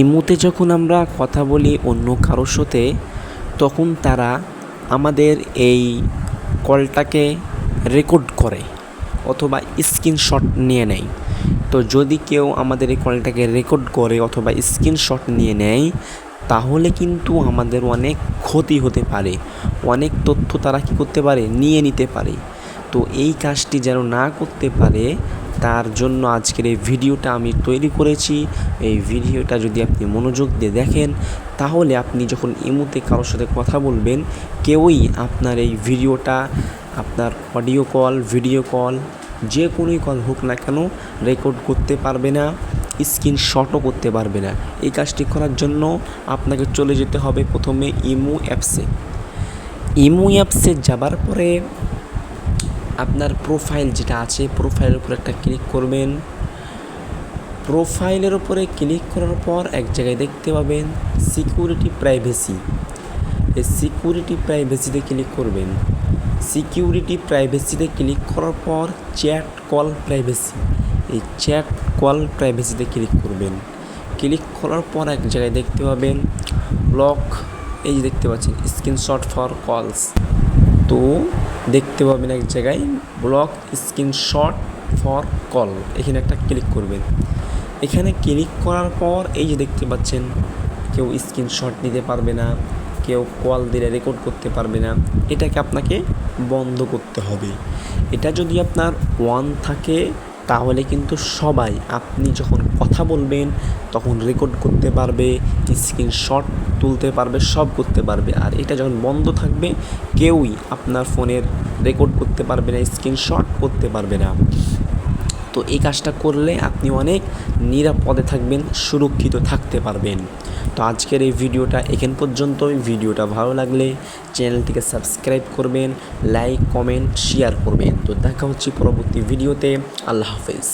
ইমুতে যখন আমরা কথা বলি অন্য কারোর সাথে, তখন তারা আমাদের এই কলটাকে রেকর্ড করে অথবা স্ক্রিনশট নিয়ে নেয়। তো যদি কেউ আমাদের এই কলটাকে রেকর্ড করে অথবা স্ক্রিনশট নিয়ে নেয়, তাহলে কিন্তু আমাদের অনেক ক্ষতি হতে পারে। অনেক তথ্য তারা কী করতে পারে? নিয়ে নিতে পারে। তো এই কাজটি যেন না করতে পারে তার জন্য আজকের এই ভিডিওটা আমি তৈরি করেছি। এই ভিডিওটা যদি আপনি মনোযোগ দিয়ে দেখেন, তাহলে আপনি যখন ইমুতে কারোর সাথে কথা বলবেন, কেউই আপনার এই ভিডিওটা, আপনার অডিও কল, ভিডিও কল, যে কোনোই কল হোক না কেন রেকর্ড করতে পারবে না স্ক্রিনশটও করতে পারবে না। এই কাজটি করার জন্য আপনাকে চলে যেতে হবে প্রথমে ইমু অ্যাপসে। ইমু অ্যাপসে যাবার পরে আপনার প্রোফাইল যেটা আছে প্রোফাইলের উপর একটা ক্লিক করবেন। প্রোফাইলের উপরে ক্লিক করার পর এক জায়গায় দেখতে পাবেন সিকিউরিটি প্রাইভেসি এই সিকিউরিটি প্রাইভেসিতে ক্লিক করবেন। সিকিউরিটি প্রাইভেসিতে ক্লিক করার পর চ্যাট কল প্রাইভেসি এই চ্যাট কল প্রাইভেসিতে ক্লিক করবেন। ক্লিক করার পর এক জায়গায় দেখতে পাবেন লক এই দেখতে পাচ্ছেন স্ক্রিনশট ফর কলস তো দেখতে পাবেন এক জায়গায় ব্লক স্ক্রিনশট ফর কল এখানে একটা ক্লিক করবেন। এখানে ক্লিক করার পর এই যে দেখতে পাচ্ছেন, কেউ স্ক্রিনশট নিতে পারবে না, কেউ কল দিলে রেকর্ড করতে পারবে না। এটাকে আপনাকে বন্ধ করতে হবে। এটা যদি আপনার ওয়ান থাকে তাহলে কিন্তু সবাই আপনি যখন কথা বলবেন, তখন রেকর্ড করতে পারবে স্ক্রিনশট তুলতে পারবে, সব করতে পারবে। আর এটা যখন বন্ধ থাকবে, কেউই আপনার ফোনের রেকর্ড করতে পারবে না স্ক্রিনশট করতে পারবে না। তো এই কাজটা করলে আপনি অনেক নিরাপদে থাকবেন, সুরক্ষিত থাকতে পারবেন। তো আজকের এই ভিডিওটা এখান পর্যন্তই। ভিডিওটা ভালো লাগলে চ্যানেলটিকে সাবস্ক্রাইব করবেন, লাইক, কমেন্ট, শেয়ার করবেন। তো দেখা হচ্ছে পরবর্তী ভিডিওতে। আল্লাহ হাফেজ।